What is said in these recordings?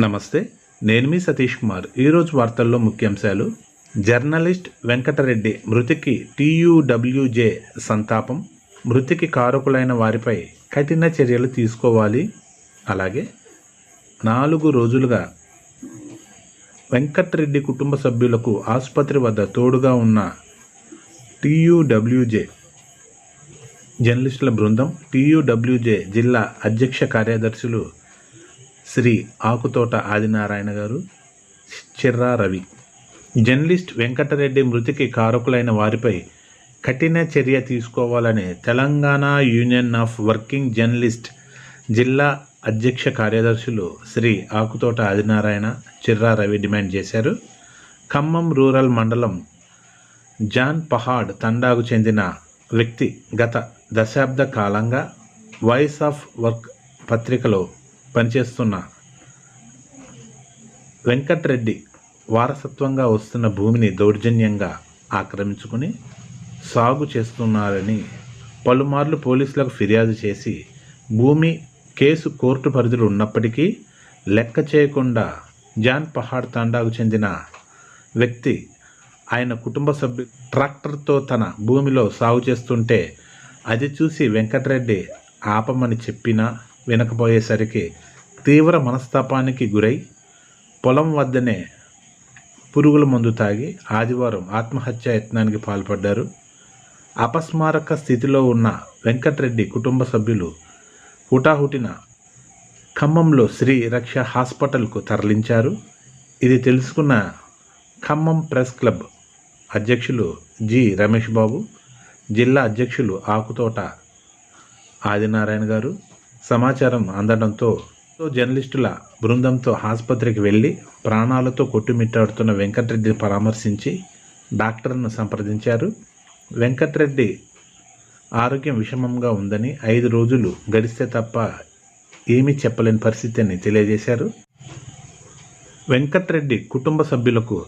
నమస్తే నేను మీ సతీష్ కుమార్. ఈరోజు వార్తల్లో ముఖ్యాంశాలు. జర్నలిస్ట్ వెంకటరెడ్డి మృతికి టీయూడబ్ల్యూజే సంతాపం. మృతికి కారకులైన వారిపై కఠిన చర్యలు తీసుకోవాలి. అలాగే నాలుగు రోజులుగా వెంకటరెడ్డి కుటుంబ సభ్యులకు ఆసుపత్రి వద్ద తోడుగా ఉన్న టీయూడబ్ల్యూజే జర్నలిస్టుల బృందం టీయూడబ్ల్యూజే జిల్లా అధ్యక్ష కార్యదర్శులు శ్రీ ఆకుతోట ఆదినారాయణ గారు చిర్రా రవి. జర్నలిస్ట్ వెంకటరెడ్డి మృతికి కారకులైన వారిపై కఠిన చర్య తీసుకోవాలని Telangana union of working journalist జిల్లా అధ్యక్ష కార్యదర్శులు శ్రీ ఆకుతోట ఆదినారాయణ చిర్రా రవి డిమాండ్ చేశారు. ఖమ్మం రూరల్ మండలం జాన్ పహాడ్ తండాకు చెందిన వ్యక్తి గత దశాబ్ద కాలంగా వాయిస్ ఆఫ్ వర్క్ పత్రికలో పనిచేస్తున్న. వెంకట్రెడ్డి వారసత్వంగా వస్తున్న భూమిని దౌర్జన్యంగా ఆక్రమించుకుని సాగు చేస్తున్నారని పలుమార్లు పోలీసులకు ఫిర్యాదు చేసి భూమి కేసు కోర్టు పరిధిలో ఉన్నప్పటికీ లెక్క చేయకుండా జాన్ పహాడ్ తాండాకు చెందిన వ్యక్తి ఆయన కుటుంబ సభ్యు ట్రాక్టర్తో తన భూమిలో సాగు చేస్తుంటే అది చూసి వెంకటరెడ్డి ఆపమని చెప్పినా వినకపోయేసరికి తీవ్ర మనస్తాపానికి గురై పొలం వద్దనే పురుగుల మందు తాగి ఆదివారం ఆత్మహత్యా యత్నానికి పాల్పడ్డారు. అపస్మారక స్థితిలో ఉన్న వెంకటరెడ్డి కుటుంబ సభ్యులు హుటాహుటిన ఖమ్మంలో శ్రీ రక్ష హాస్పిటల్కు తరలించారు. ఇది తెలుసుకున్న ఖమ్మం ప్రెస్ క్లబ్ అధ్యక్షులు జి రమేష్ బాబు జిల్లా అధ్యక్షులు ఆకుతోట ఆదినారాయణ గారు సమాచారం అందడంతో జర్నలిస్టుల బృందంతో ఆసుపత్రికి వెళ్ళి ప్రాణాలతో కొట్టుమిట్టాడుతున్న వెంకటరెడ్డిని పరామర్శించి డాక్టర్ను సంప్రదించారు. వెంకటరెడ్డి ఆరోగ్యం విషమంగా ఉందని ఐదు రోజులు గడిస్తే తప్ప ఏమీ చెప్పలేని పరిస్థితిని తెలియజేశారు. వెంకట్రెడ్డి కుటుంబ సభ్యులకు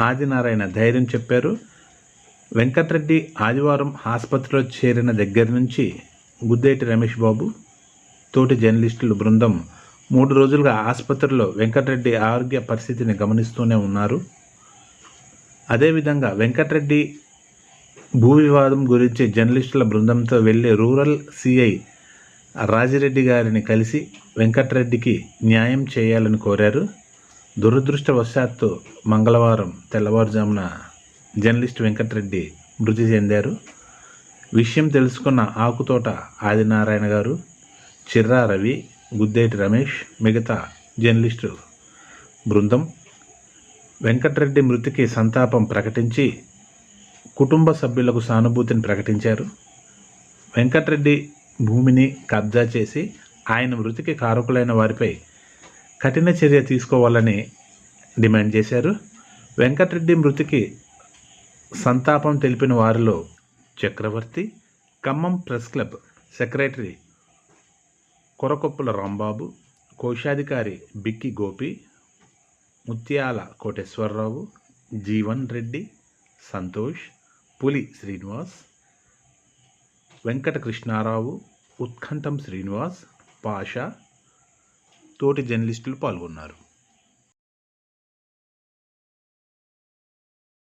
ఆదినారాయణ ధైర్యం చెప్పారు. వెంకట్రెడ్డి ఆదివారం ఆసుపత్రిలో చేరిన దగ్గర నుంచి గుద్దేటి రమేష్ బాబు తోటి జర్నలిస్టుల బృందం మూడు రోజులుగా ఆసుపత్రిలో వెంకటరెడ్డి ఆరోగ్య పరిస్థితిని గమనిస్తూనే ఉన్నారు. అదేవిధంగా వెంకటరెడ్డి భూ వివాదం గురించి జర్నలిస్టుల బృందంతో వెళ్ళి రూరల్ సిఐ రాజిరెడ్డి గారిని కలిసి వెంకటరెడ్డికి న్యాయం చేయాలని కోరారు. దురదృష్టవశాత్తు మంగళవారం తెల్లవారుజామున జర్నలిస్ట్ వెంకటరెడ్డి మృతి చెందారు. విషయం తెలుసుకున్న ఆకుతోట ఆదినారాయణ గారు చిర్రా రవి గుద్దేటి రమేష్ మిగతా జర్నలిస్టు బృందం వెంకటరెడ్డి మృతికి సంతాపం ప్రకటించి కుటుంబ సభ్యులకు సానుభూతిని ప్రకటించారు. వెంకటరెడ్డి భూమిని కబ్జా చేసి ఆయన మృతికి కారకులైన వారిపై కఠిన చర్య తీసుకోవాలని డిమాండ్ చేశారు. వెంకటరెడ్డి మృతికి సంతాపం తెలిపిన వారిలో Chakravarthi Khammam press club secretary Korakoppula Rambabu కోశాధికారి బిక్కి గోపి ముత్యాల కోటేశ్వరరావు జీవన్ రెడ్డి సంతోష్ పులి శ్రీనివాస్ వెంకట కృష్ణారావు ఉత్కంఠం శ్రీనివాస్ పాషా తోటి జర్నలిస్టులు పాల్గొన్నారు.